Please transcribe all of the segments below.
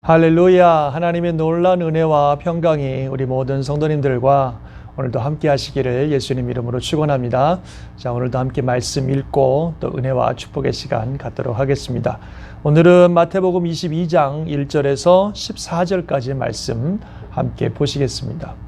할렐루야 하나님의 놀란 은혜와 평강이 우리 모든 성도님들과 오늘도 함께 하시기를 예수님 이름으로 축원합니다. 자 오늘도 함께 말씀 읽고 또 은혜와 축복의 시간 갖도록 하겠습니다. 오늘은 마태복음 22장 1절에서 14절까지 말씀 함께 보시겠습니다.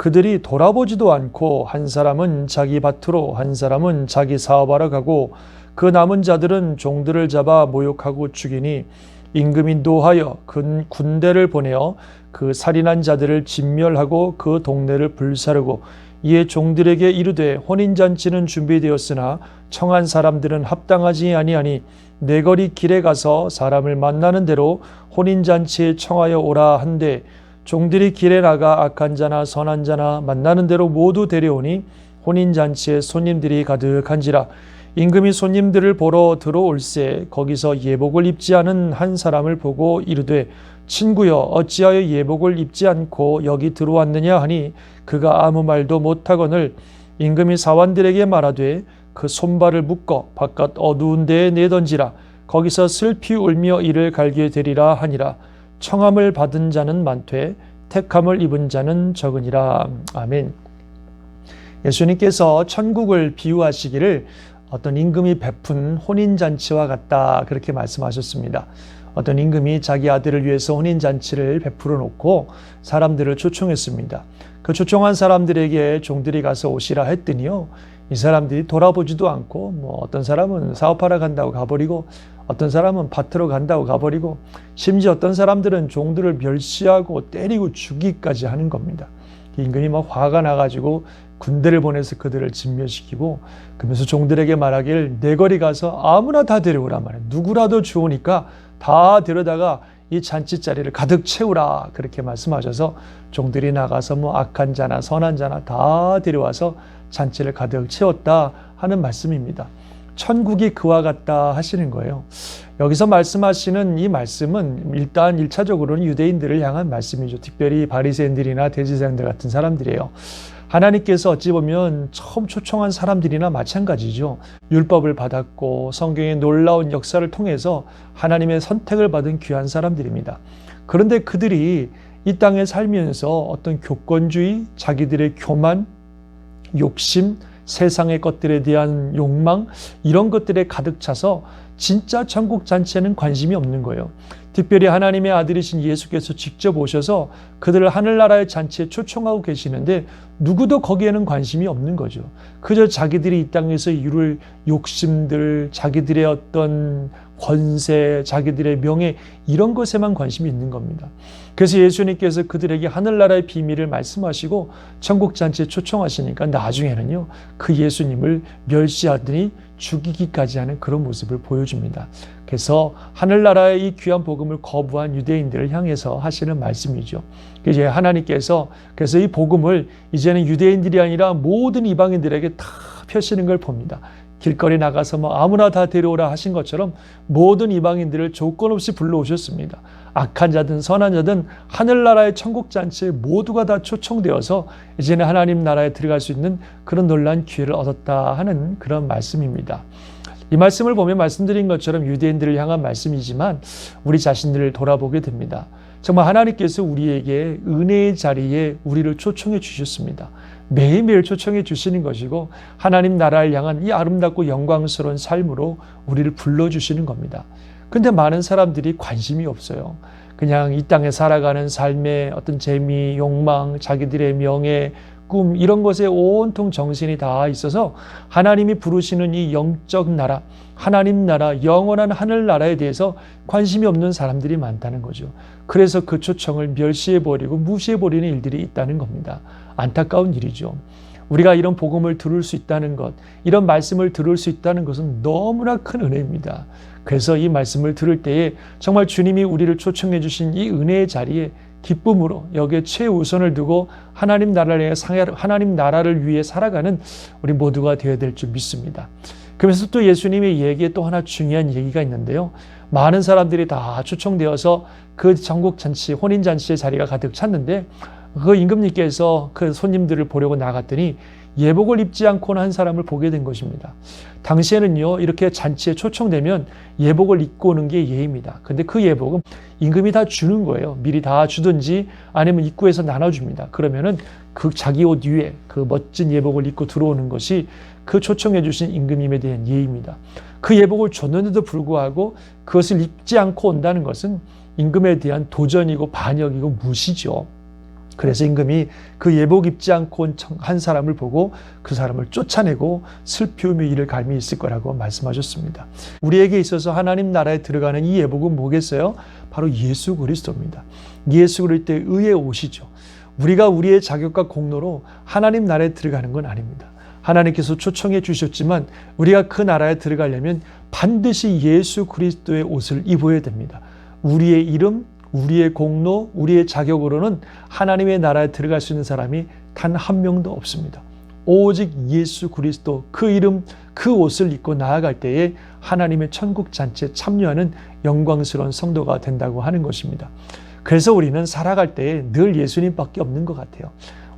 그들이 돌아보지도 않고 한 사람은 자기 밭으로 한 사람은 자기 사업하러 가고 그 남은 자들은 종들을 잡아 모욕하고 죽이니 임금이 노하여 그 군대를 보내어 그 살인한 자들을 진멸하고 그 동네를 불사르고 이에 종들에게 이르되 혼인 잔치는 준비되었으나 청한 사람들은 합당하지 아니하니 내거리 길에 가서 사람을 만나는 대로 혼인 잔치에 청하여 오라 한데 종들이 길에 나가 악한 자나 선한 자나 만나는 대로 모두 데려오니 혼인잔치에 손님들이 가득한지라. 임금이 손님들을 보러 들어올세 거기서 예복을 입지 않은 한 사람을 보고 이르되 친구여 어찌하여 예복을 입지 않고 여기 들어왔느냐 하니 그가 아무 말도 못하거늘 임금이 사원들에게 말하되 그 손발을 묶어 바깥 어두운 데에 내던지라. 거기서 슬피 울며 이를 갈게 되리라 하니라 청함을 받은 자는 많되 택함을 입은 자는 적으니라 아멘. 예수님께서 천국을 비유하시기를 어떤 임금이 베푼 혼인 잔치와 같다 그렇게 말씀하셨습니다. 어떤 임금이 자기 아들을 위해서 혼인 잔치를 베풀어 놓고 사람들을 초청했습니다. 그 초청한 사람들에게 종들이 가서 오시라 했더니요. 이 사람들이 돌아보지도 않고 뭐 어떤 사람은 사업하러 간다고 가버리고 어떤 사람은 밭으로 간다고 가버리고 심지어 어떤 사람들은 종들을 멸시하고 때리고 죽이기까지 하는 겁니다. 임금이 막 화가 나가지고 군대를 보내서 그들을 진멸시키고 그러면서 종들에게 말하길 내거리 가서 아무나 다 데려오라 말해 누구라도 좋으니까 다 데려다가 이 잔치 자리를 가득 채우라 그렇게 말씀하셔서 종들이 나가서 뭐 악한 자나 선한 자나 다 데려와서 잔치를 가득 채웠다 하는 말씀입니다. 천국이 그와 같다 하시는 거예요. 여기서 말씀하시는 이 말씀은 일단 일차적으로는 유대인들을 향한 말씀이죠. 특별히 바리새인들이나 대지사장들 같은 사람들이에요. 하나님께서 어찌 보면 처음 초청한 사람들이나 마찬가지죠. 율법을 받았고 성경의 놀라운 역사를 통해서 하나님의 선택을 받은 귀한 사람들입니다. 그런데 그들이 이 땅에 살면서 어떤 교권주의, 자기들의 교만, 욕심, 세상의 것들에 대한 욕망 이런 것들에 가득 차서 진짜 천국 잔치에는 관심이 없는 거예요. 특별히 하나님의 아들이신 예수께서 직접 오셔서 그들을 하늘나라의 잔치에 초청하고 계시는데 누구도 거기에는 관심이 없는 거죠. 그저 자기들이 이 땅에서 이룰 욕심들, 자기들의 어떤 권세, 자기들의 명예 이런 것에만 관심이 있는 겁니다. 그래서 예수님께서 그들에게 하늘나라의 비밀을 말씀하시고 천국 잔치에 초청하시니까 나중에는요 그 예수님을 멸시하더니 죽이기까지 하는 그런 모습을 보여줍니다. 그래서 하늘나라의 이 귀한 복음을 거부한 유대인들을 향해서 하시는 말씀이죠. 이제 하나님께서 그래서 이 복음을 이제는 유대인들이 아니라 모든 이방인들에게 다 펴시는 걸 봅니다. 길거리 나가서 뭐 아무나 다 데려오라 하신 것처럼 모든 이방인들을 조건 없이 불러오셨습니다. 악한 자든 선한 자든 하늘나라의 천국 잔치에 모두가 다 초청되어서 이제는 하나님 나라에 들어갈 수 있는 그런 놀란 기회를 얻었다 하는 그런 말씀입니다. 이 말씀을 보면 말씀드린 것처럼 유대인들을 향한 말씀이지만 우리 자신들을 돌아보게 됩니다. 정말 하나님께서 우리에게 은혜의 자리에 우리를 초청해 주셨습니다. 매일매일 초청해 주시는 것이고 하나님 나라를 향한 이 아름답고 영광스러운 삶으로 우리를 불러주시는 겁니다. 근데 많은 사람들이 관심이 없어요. 그냥 이 땅에 살아가는 삶의 어떤 재미, 욕망, 자기들의 명예, 꿈 이런 것에 온통 정신이 다 있어서 하나님이 부르시는 이 영적 나라, 하나님 나라, 영원한 하늘 나라에 대해서 관심이 없는 사람들이 많다는 거죠. 그래서 그 초청을 멸시해 버리고 무시해 버리는 일들이 있다는 겁니다. 안타까운 일이죠. 우리가 이런 복음을 들을 수 있다는 것, 이런 말씀을 들을 수 있다는 것은 너무나 큰 은혜입니다. 그래서 이 말씀을 들을 때에 정말 주님이 우리를 초청해 주신 이 은혜의 자리에 기쁨으로 여기에 최우선을 두고 하나님 나라를 위해 하나님 나라를 위해 살아가는 우리 모두가 되어야 될 줄 믿습니다. 그러면서 또 예수님의 얘기에 또 하나 중요한 얘기가 있는데요. 많은 사람들이 다 초청되어서 그 전국 잔치, 혼인 잔치의 자리가 가득 찼는데 그 임금님께서 그 손님들을 보려고 나갔더니 예복을 입지 않고는 한 사람을 보게 된 것입니다. 당시에는요, 이렇게 잔치에 초청되면 예복을 입고 오는 게 예입니다. 근데 그 예복은 임금이 다 주는 거예요. 미리 다 주든지 아니면 입구에서 나눠줍니다. 그러면은 그 자기 옷 위에 그 멋진 예복을 입고 들어오는 것이 그 초청해 주신 임금님에 대한 예입니다. 그 예복을 줬는데도 불구하고 그것을 입지 않고 온다는 것은 임금에 대한 도전이고 반역이고 무시죠. 그래서 임금이 그 예복 입지 않고 온 한 사람을 보고 그 사람을 쫓아내고 슬피우며 이를 갈미 있을 거라고 말씀하셨습니다. 우리에게 있어서 하나님 나라에 들어가는 이 예복은 뭐겠어요? 바로 예수 그리스도입니다. 예수 그리스도의 의의 옷이죠. 우리가 우리의 자격과 공로로 하나님 나라에 들어가는 건 아닙니다. 하나님께서 초청해 주셨지만 우리가 그 나라에 들어가려면 반드시 예수 그리스도의 옷을 입어야 됩니다. 우리의 이름, 우리의 공로, 우리의 자격으로는 하나님의 나라에 들어갈 수 있는 사람이 단 한 명도 없습니다. 오직 예수 그리스도 그 이름 그 옷을 입고 나아갈 때에 하나님의 천국 잔치에 참여하는 영광스러운 성도가 된다고 하는 것입니다. 그래서 우리는 살아갈 때에 늘 예수님밖에 없는 것 같아요.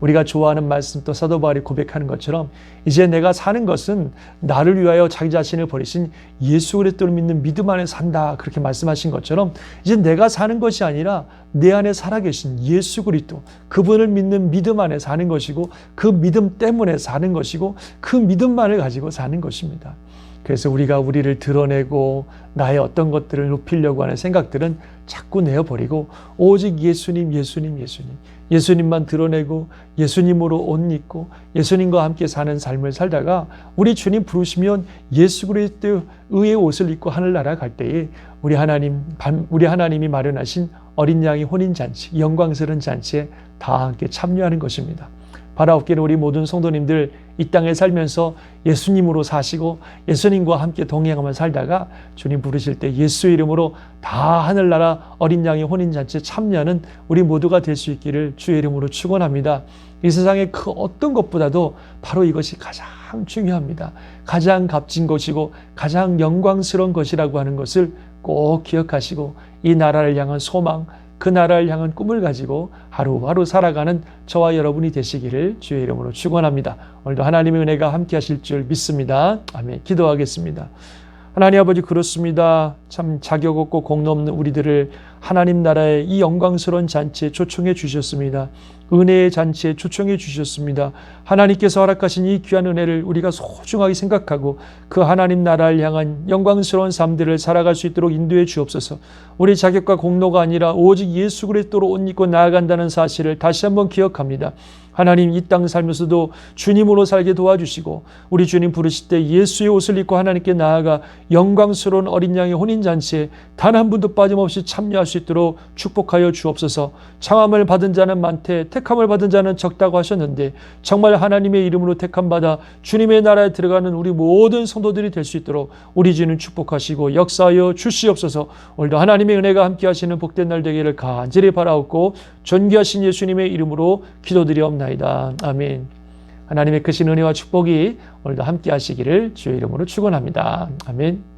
우리가 좋아하는 말씀 또 사도 바울이 고백하는 것처럼 이제 내가 사는 것은 나를 위하여 자기 자신을 버리신 예수 그리스도를 믿는 믿음 안에 산다 그렇게 말씀하신 것처럼 이제 내가 사는 것이 아니라 내 안에 살아계신 예수 그리스도 그분을 믿는 믿음 안에 사는 것이고 그 믿음 때문에 사는 것이고 그 믿음만을 가지고 사는 것입니다. 그래서 우리가 우리를 드러내고 나의 어떤 것들을 높이려고 하는 생각들은 자꾸 내어버리고 오직 예수님, 예수님, 예수님. 예수님만 드러내고 예수님으로 옷 입고 예수님과 함께 사는 삶을 살다가 우리 주님 부르시면 예수 그리스도 의의 옷을 입고 하늘나라 갈 때에 우리 하나님 우리 하나님이 마련하신 어린 양의 혼인 잔치, 영광스러운 잔치에 다 함께 참여하는 것입니다. 바라옵기를 우리 모든 성도님들 이 땅에 살면서 예수님으로 사시고 예수님과 함께 동행하며 살다가 주님 부르실 때 예수 이름으로 다 하늘나라 어린 양의 혼인잔치에 참여하는 우리 모두가 될 수 있기를 주의 이름으로 축원합니다. 이 세상의 그 어떤 것보다도 바로 이것이 가장 중요합니다. 가장 값진 것이고 가장 영광스러운 것이라고 하는 것을 꼭 기억하시고 이 나라를 향한 소망, 그 나라를 향한 꿈을 가지고 하루하루 살아가는 저와 여러분이 되시기를 주의 이름으로 축원합니다. 오늘도 하나님의 은혜가 함께 하실 줄 믿습니다. 아멘. 기도하겠습니다. 하나님 아버지 그렇습니다. 참 자격 없고 공로 없는 우리들을 하나님 나라의 이 영광스러운 잔치에 초청해 주셨습니다. 은혜의 잔치에 초청해 주셨습니다. 하나님께서 허락하신 이 귀한 은혜를 우리가 소중하게 생각하고 그 하나님 나라를 향한 영광스러운 삶들을 살아갈 수 있도록 인도해 주옵소서. 우리 자격과 공로가 아니라 오직 예수 그리스도로 옷 입고 나아간다는 사실을 다시 한번 기억합니다. 하나님 이 땅 살면서도 주님으로 살게 도와주시고 우리 주님 부르실 때 예수의 옷을 입고 하나님께 나아가 영광스러운 어린 양의 혼인 잔치에 단 한 분도 빠짐없이 참여할 수 있도록 축복하여 주옵소서. 창함을 받은 자는 많되 택함을 받은 자는 적다고 하셨는데 정말 하나님의 이름으로 택함 받아 주님의 나라에 들어가는 우리 모든 성도들이 될 수 있도록 우리 주님 축복하시고 역사하여 주시옵소서. 오늘도 하나님의 은혜가 함께 하시는 복된 날 되기를 간절히 바라옵고 존귀하신 예수님의 이름으로 기도드리옵나이다. 아멘. 하나님의 크신 은혜와 축복이 오늘도 함께 하시기를 주의 이름으로 축원합니다. 아멘.